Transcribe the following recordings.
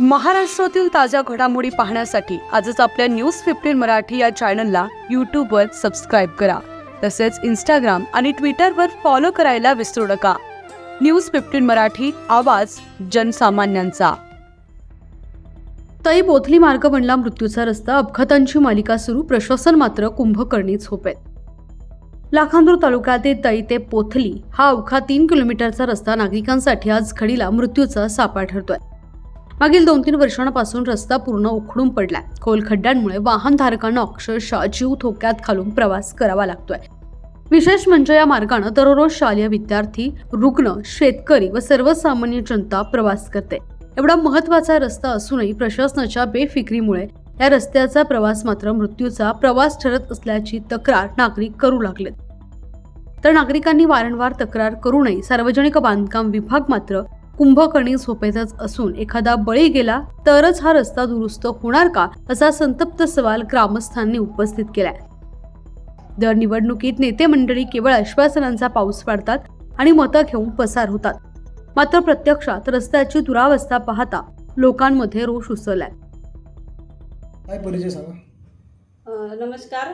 महाराष्ट्रातील ताज्या घडामोडी पाहण्यासाठी आजच आपल्या न्यूज फिफ्टीन मराठी या चॅनलला यूट्यूबवर सबस्क्राईब करा. तसेच इंस्टाग्राम आणि ट्विटरवर फॉलो करायला विसरू नका. न्यूज फिफ्टीन मराठी आवाज जनसामान्यांचा. तई बोथली मार्ग बनला मृत्यूचा रस्ता. अपघातांची मालिका सुरू. प्रशासन मात्र कुंभकर्णीच झोपेत लाखांदूर तालुक्यातील तई ते पोथली हा अवघा तीन किलोमीटरचा रस्ता. नागरिकांसाठी आज घडीला मृत्यूचा सापा ठरतोय. मागील दोन तीन वर्षांपासून रस्ता पूर्ण उखडून पडलाय. खोल खड्ड्यांमुळे वाहनधारकांना अक्षरशः जीव धोक्यात घालून प्रवास करावा लागतोय. विशेष म्हणजे या मार्गानं दररोज शालेय विद्यार्थी रुग्ण शेतकरी व सर्वसामान्य जनता प्रवास करते. एवढा महत्त्वाचा रस्ता असूनही प्रशासनाच्या बेफिक्रीमुळे या रस्त्याचा प्रवास मात्र मृत्यूचा प्रवास ठरत असल्याची तक्रार नागरिक करू लागलेत. तर नागरिकांनी वारंवार तक्रार करूनही सार्वजनिक बांधकाम विभाग मात्र कुंभकर्णी झोपेतच असून एखादा बळी गेला तरच हा रस्ता दुरुस्त होणार का असा संतप्त सवाल ग्रामस्थांनी उपस्थित केलाय. दर निवडणुकीत नेते मंडळी केवळ आश्वासनांचा पाऊस पाडतात आणि मतं घेऊन पसार होतात. मात्र प्रत्यक्षात रस्त्याची दुरावस्था पाहता लोकांमध्ये रोष उसळलाय. काय परिचय सांगा. अ, नमस्कार.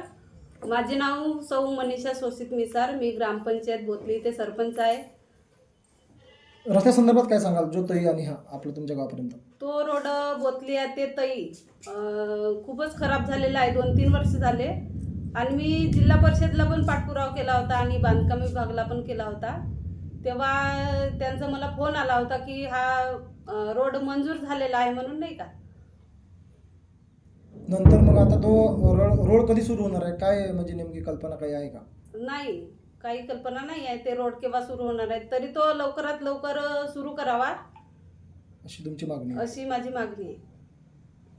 माझे नाव सौ मनीषा सोसित मिसार. मी ग्रामपंचायत बोतली ते सरपंच आहे. रस्त्यासंदर्भात काय सांगाल? जो तई आणि हा आपलं तुमच्या गावापर्यंत. तो रोड बोतली आहे ते तई. अ, खूपच खराब झालेला आहे. दोन तीन वर्ष झाले. आणि मी जिल्हा परिषदला पण पाठपुरावा केला होता आणि बांधकाम विभागला पण केला होता. तेव्हा त्यांचा मला फोन आला होता की हा अ, रोड मंजूर झालेला आहे म्हणून नाही का? नंतर मग आता तो रोड रोड कधी सुरू होणार आहे? काय म्हणजे नेमकी कल्पना काही आहे का? नाही. काही कल्पना नाही आहे ते रोड केव्हा सुरू होणार आहे तरी तो लवकरात लवकर सुरू करावा. अशी तुमची मागणी आहे. अशी माझी मागणी आहे.